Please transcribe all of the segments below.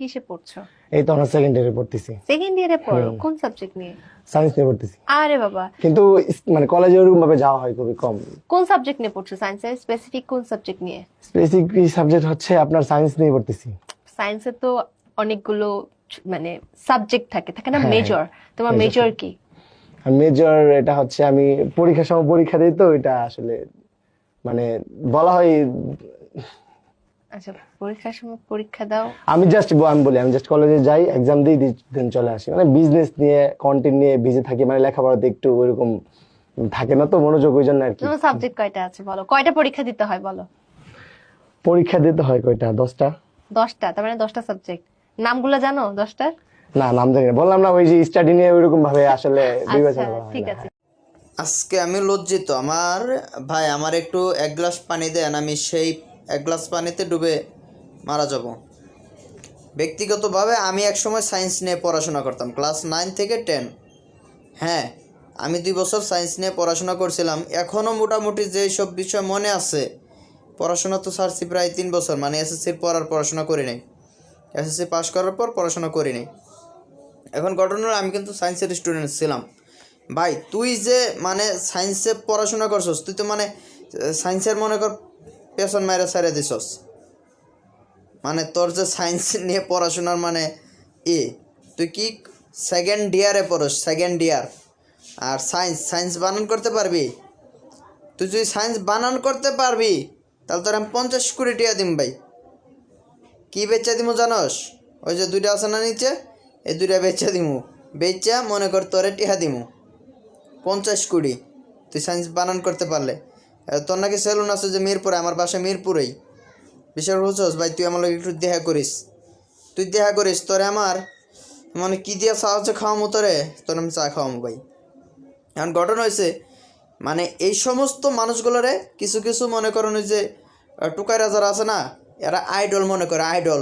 কিসে পড়ছো? এই তো আমরা সেকেন্ড ইয়ারে পড়তেছি। সেকেন্ড ইয়ারে পড়ো? কোন সাবজেক্ট নিয়ে? সায়েন্স নিয়ে পড়তেছি। আরে বাবা। কিন্তু মানে কলেজে ওরকম ভাবে যাওয়া হয় খুবই কম। কোন সাবজেক্ট নিয়ে পড়ছো সায়েন্সের স্পেসিফিক কোন সাবজেক্ট নিয়ে? স্পেসিফিক সাবজেক্ট হচ্ছে আপনার সায়েন্স নিয়ে পড়তেছি। সায়েন্সে তো অনেকগুলো মানে সাবজেক্ট থাকে। থাকে না? হ্যাঁ, মেজর তোমার মেজর কি? মেজর এটা হচ্ছে আমি পরীক্ষার সময় পরীক্ষা দিই তো এটা আসলে মানে বলা হয় আচ্ছা পরীক্ষার সময় পরীক্ষা দাও। আমি জাস্ট আমি বলি আমি জাস্ট কলেজে যাই এক্সাম দিই দেন চলে আসি। মানে বিজনেস নিয়ে কন্টেন্ট নিয়ে বিজি থাকি মানে লেখাপড়াতে একটু ওইরকম থাকে না তো মনোযোগ ওই জন্য আর কি। সাবজেক্ট কয়টা আছে বলো? কয়টা পরীক্ষা দিতে হয় বলো? পরীক্ষা দিতে হয় কয়টা? দশটা? দশটা তার মানে দশটা সাবজেক্ট নামগুলো জানো দশটা না নাম জানি না। বললাম না ওই যে স্টাডি নিয়ে ওইরকম ভাবে আসলে আচ্ছা বিবেচনা করা ঠিক আছে। আজকে আমি লজ্জিত। আমার ভাই আমার একটু এক গ্লাস পানি দেন আমি সেই এক গ্লাস পানিতে ডুবে মারা যাব। ব্যক্তিগতভাবে আমি একসময় সায়েন্স নিয়ে পড়াশোনা করতাম, ক্লাস নাইন থেকে টেন। হ্যাঁ আমি দুই বছর সায়েন্স নিয়ে পড়াশোনা করছিলাম। এখনও মোটামুটি যে সব বিষয় মনে আছে, পড়াশোনা তো ছাড়ছি প্রায় তিন বছর মানে এসএসসির পর আর পড়াশোনা করি নাই। এসএসসি পাস করার পর পড়াশোনা করি নাই। এখন ঘটনা আমি কিন্তু সায়েন্সের স্টুডেন্ট ছিলাম। ভাই, তুই যে মানে সায়েন্সে পড়াশোনা করছস, তুই তো মানে সায়েন্সের মনে কর পেছন মাইরা সাইরা দিছস। মানে তোর যে সায়েন্স নিয়ে পড়াশোনার মানে ই, তুই কি সেকেন্ড ইয়ারে পড়স? সেকেন্ড ইয়ার আর সায়েন্স সায়েন্স বানান করতে পারবি? তুই যদি সায়েন্স বানান করতে পারবি, তাহলে তোর আমি পঞ্চাশ কোটি টিয়া দিম ভাই। কি বেচা দিমু জানস? ওই যে দুইটা আছে না নিচে? এই দুইটা বেচা দিমু। বেচা মনে কর তোরে টিহা দিমু। পঞ্চাশ কুড়ি। তুই সায়েন্স বানান করতে পারলে। তোর নাকি সেলুন আছে যে মিরপুরে, আমার বাসা মিরপুরেই। বিশাল বুঝছস ভাই, তুই আমার একটু দেখা করিস। তুই দেখা করিস, তোরে আমার মানে কি দিয়া সাহায্য খাওয়ামো তোরে? তোর আমি চা খাওয়ামো, ভাই। এখন ঘটনা হয়েছে মানে এই সমস্ত মানুষগুলোরে কিছু কিছু মনে করেন যে টুকাইরা যারা আছে না, এরা আইডল মনে করে আইডল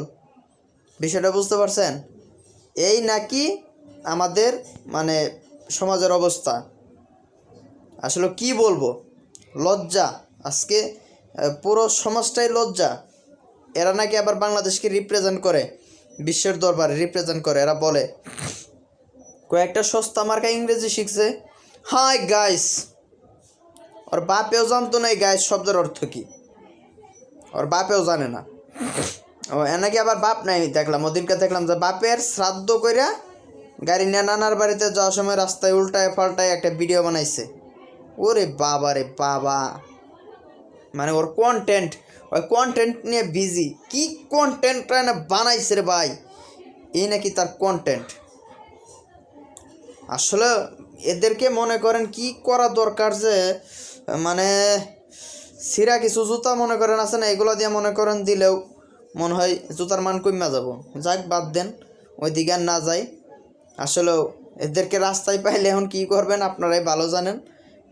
বিষয়টা বুঝতে পারছেন? এই নাকি আমাদের মানে সমাজের অবস্থা। আসলে কি বলব? লজ্জা। আজকে পুরো সমাজটাই লজ্জা। এরা নাকি আবার বাংলাদেশকে রিপ্রেজেন্ট করে, বিশ্বের দরবারে রিপ্রেজেন্ট করে, এরা বলে। কয়েকটা সস্তা মার্কা ইংরেজি শিখছে। হাই গাইস, ওর বাপেও জানতো না এই গাইস শব্দের অর্থ কি। ওর বাপেও জানে না। ও এনাকি আবার বাপ নাই দেখলাম। ওদিনকে দেখলাম যে বাপের শ্রাদ্ধ কইরা গাড়ি নিয়ে নানার বাড়িতে যাওয়ার সময় রাস্তায় উল্টায় পাল্টায় একটা ভিডিও বানাইছে। ওরে বাবা রে বাবা। মানে ওর কন্টেন্ট ওই কন্টেন্ট নিয়ে বিজি কি কন্টেন্টটা না বানাইছে রে ভাই? এই নাকি তার কন্টেন্ট আসলে এদেরকে মনে করেন কি করা দরকার যে মানে সিরা কিছু জুতা মনে করেন আছে না, এগুলো দিয়ে মনে করেন দিলেও মনে হয় জুতার মান কমা যাব। যাক, বাদ দেন ওই দিকে আর না যাই। আসলে এদেরকে রাস্তায় পাইলে এখন কি করবেন আপনারাই ভালো জানেন।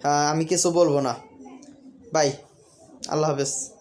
আমি কিছু বলব না। বাই আল্লাহ হাফেজ।